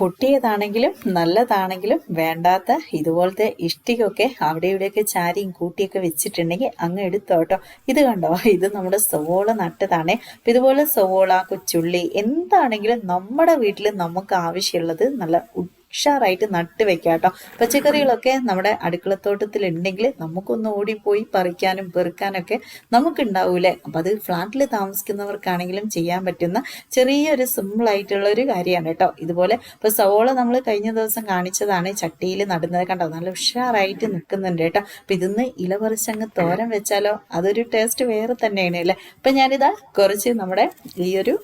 പൊട്ടിയതാണെങ്കിലും നല്ലതാണെങ്കിലും വേണ്ടാത്ത ഇതുപോലത്തെ ഇഷ്ടികൊക്കെ അവിടെ ഇവിടെയൊക്കെ ചാരിയും കൂട്ടിയൊക്കെ വെച്ചിട്ടുണ്ടെങ്കിൽ അങ്ങ് എടുത്തോട്ടോ ഇത് കണ്ടോ? ഇത് നമ്മുടെ സവോള നട്ടതാണേ. അപ്പം ഇതുപോലെ സവോള കൊച്ചുള്ളി എന്താണെങ്കിലും നമ്മുടെ വീട്ടിൽ നമുക്ക് ആവശ്യമുള്ളത് നല്ല ഉഷാറായിട്ട് നട്ട് വെക്കാം കേട്ടോ. പച്ചക്കറികളൊക്കെ നമ്മുടെ അടുക്കളത്തോട്ടത്തിൽ ഉണ്ടെങ്കിൽ നമുക്കൊന്ന് ഓടിപ്പോയി പറിക്കാനും പെറുക്കാനൊക്കെ നമുക്കുണ്ടാവൂലേ അപ്പം അത് ഫ്ലാറ്റിൽ താമസിക്കുന്നവർക്കാണെങ്കിലും ചെയ്യാൻ പറ്റുന്ന ചെറിയൊരു സിമ്പിൾ ആയിട്ടുള്ള ഒരു കാര്യമാണ് കേട്ടോ. ഇതുപോലെ ഇപ്പോൾ സവോള നമ്മൾ കഴിഞ്ഞ ദിവസം കാണിച്ചതാണ് ചട്ടിയിൽ നടുന്നത് കണ്ടോ? നല്ല ഉഷാറായിട്ട് നിൽക്കുന്നുണ്ട് കേട്ടോ. അപ്പം ഇതിന്ന് ഇല പറിച്ചങ്ങ് തോരൻ വെച്ചാലോ? അതൊരു ടേസ്റ്റ് വേറെ തന്നെയാണ് അല്ലേ? അപ്പം ഞാനിതാ കുറച്ച് നമ്മുടെ ഈ ഒരു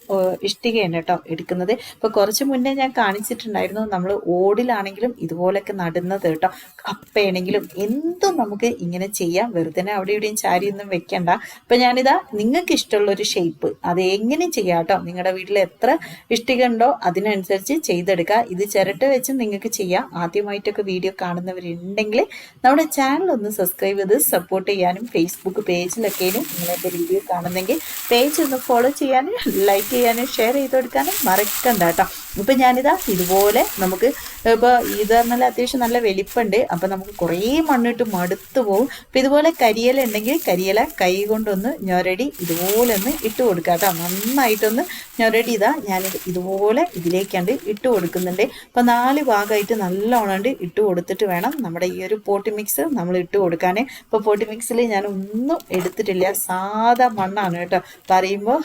ഇഷ്ടികയാണ് കേട്ടോ എടുക്കുന്നത്. ഇപ്പോൾ കുറച്ച് മുന്നേ ഞാൻ കാണിച്ചിട്ടുണ്ടായിരുന്നു നമ്മൾ ഓടിലാണെങ്കിലും ഇതുപോലൊക്കെ നടുന്നത് കേട്ടോ. കപ്പയാണെങ്കിലും എന്തും നമുക്ക് ഇങ്ങനെ ചെയ്യാം. വെറുതെ അവിടെ ഇവിടെയും ചാരിയൊന്നും വെക്കണ്ട. അപ്പൊ ഞാനിതാ നിങ്ങൾക്ക് ഇഷ്ടമുള്ള ഒരു ഷേപ്പ് അത് എങ്ങനെ ചെയ്യാം കേട്ടോ. നിങ്ങളുടെ വീട്ടിൽ എത്ര ഇഷ്ടിക ഉണ്ടോ അതിനനുസരിച്ച് ചെയ്തെടുക്കുക. ഇത് ചിരട്ട വെച്ച് നിങ്ങൾക്ക് ചെയ്യാം. ആദ്യമായിട്ടൊക്കെ വീഡിയോ കാണുന്നവരുണ്ടെങ്കിൽ നമ്മുടെ ചാനൽ ഒന്ന് സബ്സ്ക്രൈബ് ചെയ്ത് സപ്പോർട്ട് ചെയ്യാനും ഫേസ്ബുക്ക് പേജിലൊക്കെയും നിങ്ങളെന്റെ വീഡിയോ കാണുന്നെങ്കിൽ പേജ് ഒന്ന് ഫോളോ ചെയ്യാനും ലൈക്ക് ചെയ്യാനും ഷെയർ ചെയ്ത് കൊടുക്കാനും മറക്കണ്ട കേട്ടോ. ഇപ്പം ഞാനിതാ ഇതുപോലെ നമുക്ക് ഇപ്പോൾ ഇത് പറഞ്ഞാൽ അത്യാവശ്യം നല്ല വലിപ്പമുണ്ട് അപ്പം നമുക്ക് കുറേ മണ്ണിട്ട് മടുത്തു പോകും അപ്പം ഇതുപോലെ കരിയില ഉണ്ടെങ്കിൽ കരിയില കൈ കൊണ്ടൊന്ന് ഞൊരടി ഇതുപോലെ ഒന്ന് ഇട്ട് കൊടുക്കുക. കേട്ടോ നന്നായിട്ടൊന്ന് ഞൊരടി ഇതാ ഞാൻ ഇതുപോലെ ഇതിലേക്കാണ്ട് ഇട്ട് കൊടുക്കുന്നുണ്ട്. അപ്പം നാല് ഭാഗമായിട്ട് നല്ലോണം ഇട്ട് കൊടുത്തിട്ട് വേണം നമ്മുടെ ഈ ഒരു പോട്ടി മിക്സ് നമ്മൾ ഇട്ട് കൊടുക്കാൻ ഇപ്പോൾ പോട്ടി മിക്സിൽ ഞാൻ ഒന്നും എടുത്തിട്ടില്ല. സാധാ മണ്ണാണ് കേട്ടോ. പറയുമ്പോൾ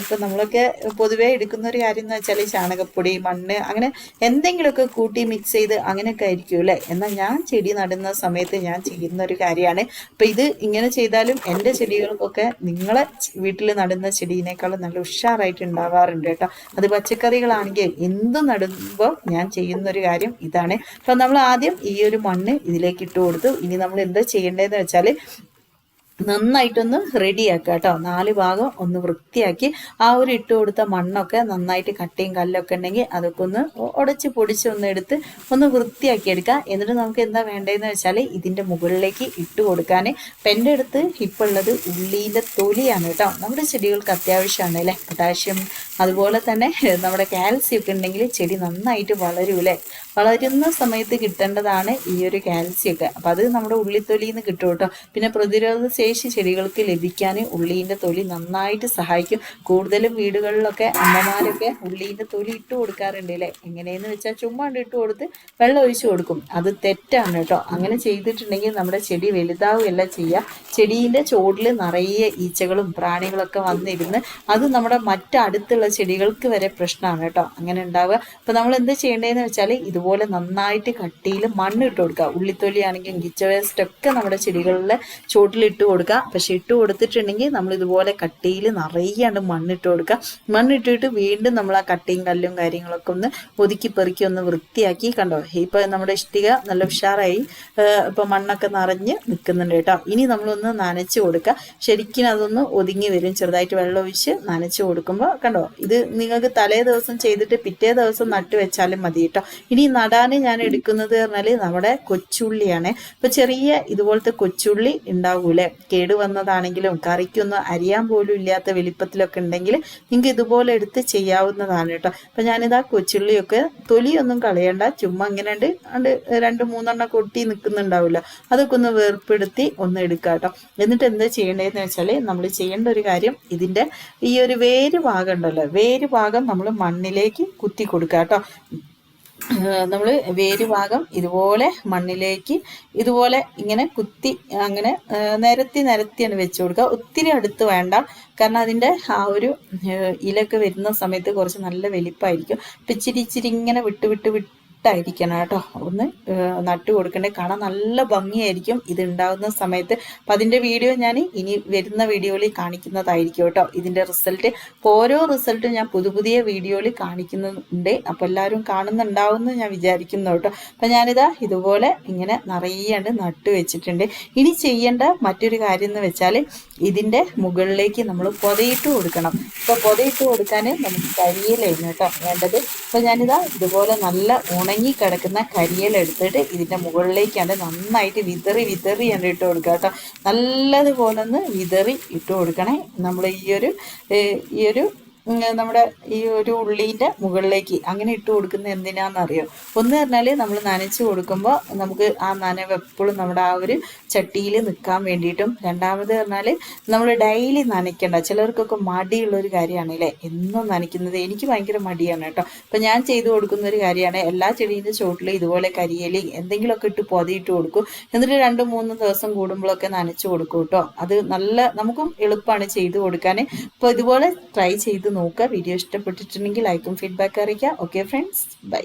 ഇപ്പം നമ്മളൊക്കെ പൊതുവേ എടുക്കുന്ന ഒരു കാര്യം എന്ന് വെച്ചാൽ ചാണകപ്പൊടി മണ്ണ് അങ്ങനെ എന്തെങ്കിലുമൊക്കെ കൂട്ടി മിക്സ് ചെയ്ത് അങ്ങനെയൊക്കെ ആയിരിക്കും അല്ലേ? എന്നാൽ ഞാൻ ചെടി നടുന്ന സമയത്ത് ഞാൻ ചെയ്യുന്ന ഒരു കാര്യമാണ്. അപ്പം ഇത് ഇങ്ങനെ ചെയ്താലും എന്റെ ചെടികൾക്കൊക്കെ നിങ്ങളെ വീട്ടിൽ നടുന്ന ചെടീനേക്കാളും നല്ല ഉഷാറായിട്ട് ഉണ്ടാവാറുണ്ട് കേട്ടോ. അത് പച്ചക്കറികളാണെങ്കിൽ എന്ത് നടുമ്പോൾ ഞാൻ ചെയ്യുന്ന ഒരു കാര്യം ഇതാണ്. അപ്പം നമ്മൾ ആദ്യം ഈ ഒരു മണ്ണ് ഇതിലേക്ക് ഇട്ട് കൊടുത്തു. ഇനി നമ്മൾ എന്താ ചെയ്യേണ്ടതെന്ന് വെച്ചാൽ നന്നായിട്ടൊന്ന് റെഡിയാക്കുക കേട്ടോ. നാല് ഭാഗം ഒന്ന് വൃത്തിയാക്കി ആ ഒരു ഇട്ട് കൊടുത്ത മണ്ണൊക്കെ നന്നായിട്ട് കട്ടയും കല്ലൊക്കെ ഉണ്ടെങ്കിൽ അതൊക്കെ ഒന്ന് ഉടച്ച് പൊടിച്ച് ഒന്ന് എടുത്ത് ഒന്ന് വൃത്തിയാക്കി എടുക്കുക. എന്നിട്ട് നമുക്ക് എന്താ വേണ്ടതെന്ന് വെച്ചാൽ ഇതിന്റെ മുകളിലേക്ക് ഇട്ട് കൊടുക്കാൻ എന്റെ അടുത്ത് ഇപ്പോൾ ഉള്ളത് ഉള്ളീന്റെ തൊലിയാണ് കേട്ടോ. നമ്മുടെ ചെടികൾക്ക് അത്യാവശ്യമാണ് അല്ലേ? പൊട്ടാഷ്യം അതുപോലെ തന്നെ നമ്മുടെ കാൽസ്യം ഒക്കെ ഉണ്ടെങ്കിൽ ചെടി നന്നായിട്ട് വളരൂലേ വളരുന്ന സമയത്ത് കിട്ടേണ്ടതാണ് ഈ ഒരു കാൽസ്യം ഒക്കെ. അപ്പം അത് നമ്മുടെ ഉള്ളിത്തൊലിയിൽ നിന്ന് കിട്ടും കേട്ടോ. പിന്നെ പ്രതിരോധ ശേഷി ചെടികൾക്ക് ലഭിക്കാൻ ഉള്ളീന്റെ തൊലി നന്നായിട്ട് സഹായിക്കും. കൂടുതലും വീടുകളിലൊക്കെ അമ്മമാരൊക്കെ ഉള്ളീന്റെ തൊലി ഇട്ട് കൊടുക്കാറുണ്ട് അല്ലേ? എങ്ങനെയെന്ന് വെച്ചാൽ ചുമ്മാ ഇട്ട് കൊടുത്ത് വെള്ളം ഒഴിച്ചു കൊടുക്കും. അത് തെറ്റാണ് കേട്ടോ. അങ്ങനെ ചെയ്തിട്ടുണ്ടെങ്കിൽ നമ്മുടെ ചെടി വലുതാവുകയല്ല ചെയ്യുക ചെടീന്റെ ചോട്ടിൽ നിറയെ ഈച്ചകളും പ്രാണികളൊക്കെ വന്നിരുന്ന് അത് നമ്മുടെ മറ്റടുത്തുള്ള ചെടികൾക്ക് വരെ പ്രശ്നമാണ് കേട്ടോ. അങ്ങനെ ഉണ്ടാവുക. അപ്പൊ നമ്മൾ എന്ത് ചെയ്യേണ്ടതെന്ന് വെച്ചാൽ ഇതുപോലെ നന്നായിട്ട് കട്ടിയിൽ മണ്ണ് ഇട്ട് കൊടുക്കുക. ഉള്ളിത്തൊലി ആണെങ്കിൽ ഗിച്ച വേസ്റ്റ് ഒക്കെ നമ്മുടെ ചെടികളിലെ ചോട്ടിലിട്ട് കൊടുക്കുക. പക്ഷെ ഇട്ട് കൊടുത്തിട്ടുണ്ടെങ്കിൽ നമ്മൾ ഇതുപോലെ കട്ടിയിൽ നിറയാണ്ട് മണ്ണിട്ട് കൊടുക്കുക. മണ്ണിട്ടിട്ട് വീണ്ടും നമ്മൾ ആ കട്ടിയും കല്ലും കാര്യങ്ങളൊക്കെ ഒന്ന് ഒതുക്കി പെറുക്കി ഒന്ന് വൃത്തിയാക്കി കണ്ടോ? ഇപ്പൊ നമ്മുടെ ഇഷ്ടിക നല്ല ഉഷാറായി. ഇപ്പൊ മണ്ണൊക്കെ നിറഞ്ഞ് നിൽക്കുന്നുണ്ട് കേട്ടോ. ഇനി നമ്മളൊന്ന് നനച്ച് കൊടുക്കുക. ശരിക്കും അതൊന്ന് ഒതുങ്ങി വരും. ചെറുതായിട്ട് വെള്ളം ഒഴിച്ച് നനച്ച് കൊടുക്കുമ്പോൾ കണ്ടോ? ഇത് നിങ്ങൾക്ക് തലേ ദിവസം ചെയ്തിട്ട് പിറ്റേ ദിവസം നട്ടു വെച്ചാലും മതി കേട്ടോ. ഇനി നടാൻ ഞാൻ എടുക്കുന്നത് പറഞ്ഞാൽ നമ്മുടെ കൊച്ചുള്ളിയാണ്. ഇപ്പൊ ചെറിയ ഇതുപോലത്തെ കൊച്ചുള്ളി ഉണ്ടാവൂലേ? കേടുവന്നതാണെങ്കിലും കറിക്കൊന്നും അരിയാൻ പോലും ഇല്ലാത്ത വലിപ്പത്തിലൊക്കെ ഉണ്ടെങ്കിൽ നിങ്ങൾക്ക് ഇതുപോലെ എടുത്ത് ചെയ്യാവുന്നതാണ് കേട്ടോ. അപ്പൊ ഞാനിതാ കൊച്ചുള്ളിയൊക്കെ തൊലിയൊന്നും കളയണ്ട. ചുമ്മാ ഇങ്ങനെ ഉണ്ട് രണ്ട് മൂന്നെണ്ണം കൊട്ടി നിൽക്കുന്നുണ്ടാവില്ല അതൊക്കെ ഒന്ന് വേർപ്പെടുത്തി ഒന്ന് എടുക്കുക കേട്ടോ. എന്നിട്ട് എന്താ ചെയ്യേണ്ടതെന്ന് വെച്ചാൽ നമ്മൾ ചെയ്യേണ്ട ഒരു കാര്യം ഇതിന്റെ ഈ ഒരു വേര് ഭാഗം ഉണ്ടല്ലോ വേര് ഭാഗം നമ്മൾ മണ്ണിലേക്ക് കുത്തി കൊടുക്കുക കേട്ടോ. നമ്മൾ വേര് ഭാഗം ഇതുപോലെ മണ്ണിലേക്ക് ഇതുപോലെ ഇങ്ങനെ കുത്തി അങ്ങനെ നിരത്തി നിരത്തിയാണ് വെച്ച് കൊടുക്കുക. ഒത്തിരി അടുത്ത് വേണ്ട. കാരണം അതിന്റെ ആ ഒരു ഇലൊക്കെ വരുന്ന സമയത്ത് കുറച്ച് നല്ല വലിപ്പമായിരിക്കും അപ്പം ഇച്ചിരി ഇച്ചിരി ഇങ്ങനെ വിട്ട് വിട്ട് വിട്ട് ഇട്ടായിരിക്കണം കേട്ടോ. ഒന്ന് നട്ട് കൊടുക്കണ്ടേ. കാണാൻ നല്ല ഭംഗിയായിരിക്കും ഇത് ഉണ്ടാകുന്ന സമയത്ത്. അപ്പം അതിന്റെ വീഡിയോ ഞാൻ ഇനി വരുന്ന വീഡിയോയിൽ കാണിക്കുന്നതായിരിക്കും കേട്ടോ. ഇതിന്റെ റിസൾട്ട്. ഓരോ റിസൾട്ടും ഞാൻ പുതു പുതിയ വീഡിയോയിൽ കാണിക്കുന്നുണ്ട്. അപ്പോൾ എല്ലാവരും കാണുന്നുണ്ടാവുമെന്ന് ഞാൻ വിചാരിക്കുന്നു കേട്ടോ. അപ്പം ഞാനിതാ ഇതുപോലെ ഇങ്ങനെ നിറയാണ്ട് നട്ട് വെച്ചിട്ടുണ്ട്. ഇനി ചെയ്യേണ്ട മറ്റൊരു കാര്യം എന്ന് വെച്ചാൽ ഇതിന്റെ മുകളിലേക്ക് നമ്മൾ പൊതയിട്ട് കൊടുക്കണം. ഇപ്പോൾ പൊതയിട്ട് കൊടുക്കാൻ നമുക്ക് കരിയിലായിരുന്നു കേട്ടോ വേണ്ടത്. അപ്പോൾ ഞാനിതാ ഇതുപോലെ നല്ല ഉണ ഉണങ്ങി കിടക്കുന്ന കരിയിലെടുത്തിട്ട് ഇതിന്റെ മുകളിലേക്കാണ് നന്നായിട്ട് വിതറി വിതറി ഞാൻ ഇട്ട് കൊടുക്കുക കേട്ടോ. നല്ലതുപോലെ ഒന്ന് വിതറി ഇട്ട് കൊടുക്കണേ. നമ്മൾ ഈ ഒരു ഈ ഒരു നമ്മുടെ ഈ ഒരു ഉള്ളീന്റെ മുകളിലേക്ക് അങ്ങനെ ഇട്ട് കൊടുക്കുന്നത് എന്തിനാണെന്നറിയോ ഒന്ന് പറഞ്ഞാൽ നമ്മൾ നനച്ച് കൊടുക്കുമ്പോൾ നമുക്ക് ആ നനവ് എപ്പോഴും നമ്മുടെ ആ ഒരു ചട്ടിയിൽ നിൽക്കാൻ വേണ്ടിയിട്ടും രണ്ടാമത് പറഞ്ഞാൽ നമ്മൾ ഡെയിലി നനയ്ക്കേണ്ട. ചിലർക്കൊക്കെ മടിയുള്ള ഒരു കാര്യമാണ് അല്ലേ എന്നും നനയ്ക്കുന്നത്. എനിക്ക് ഭയങ്കര മടിയാണ് കേട്ടോ. അപ്പം ഞാൻ ചെയ്തു കൊടുക്കുന്ന ഒരു കാര്യമാണ് എല്ലാ ചെടീന്റെ ചുവട്ടിൽ ഇതുപോലെ കരിയലി എന്തെങ്കിലുമൊക്കെ ഇട്ട് പൊതിയിട്ട് കൊടുക്കും. എന്നിട്ട് രണ്ടും മൂന്നും ദിവസം കൂടുമ്പോഴൊക്കെ നനച്ച് കൊടുക്കും കേട്ടോ. അത് നല്ല നമുക്കും എളുപ്പമാണ് ചെയ്തു കൊടുക്കാൻ അപ്പോൾ ഇതുപോലെ ട്രൈ ചെയ്ത് നോക്കുക. വീഡിയോ ഇഷ്ടപ്പെട്ടിട്ടുണ്ടെങ്കിൽ ലൈക്കും ഫീഡ്ബാക്കും അറിയിക്കുക. Okay friends bye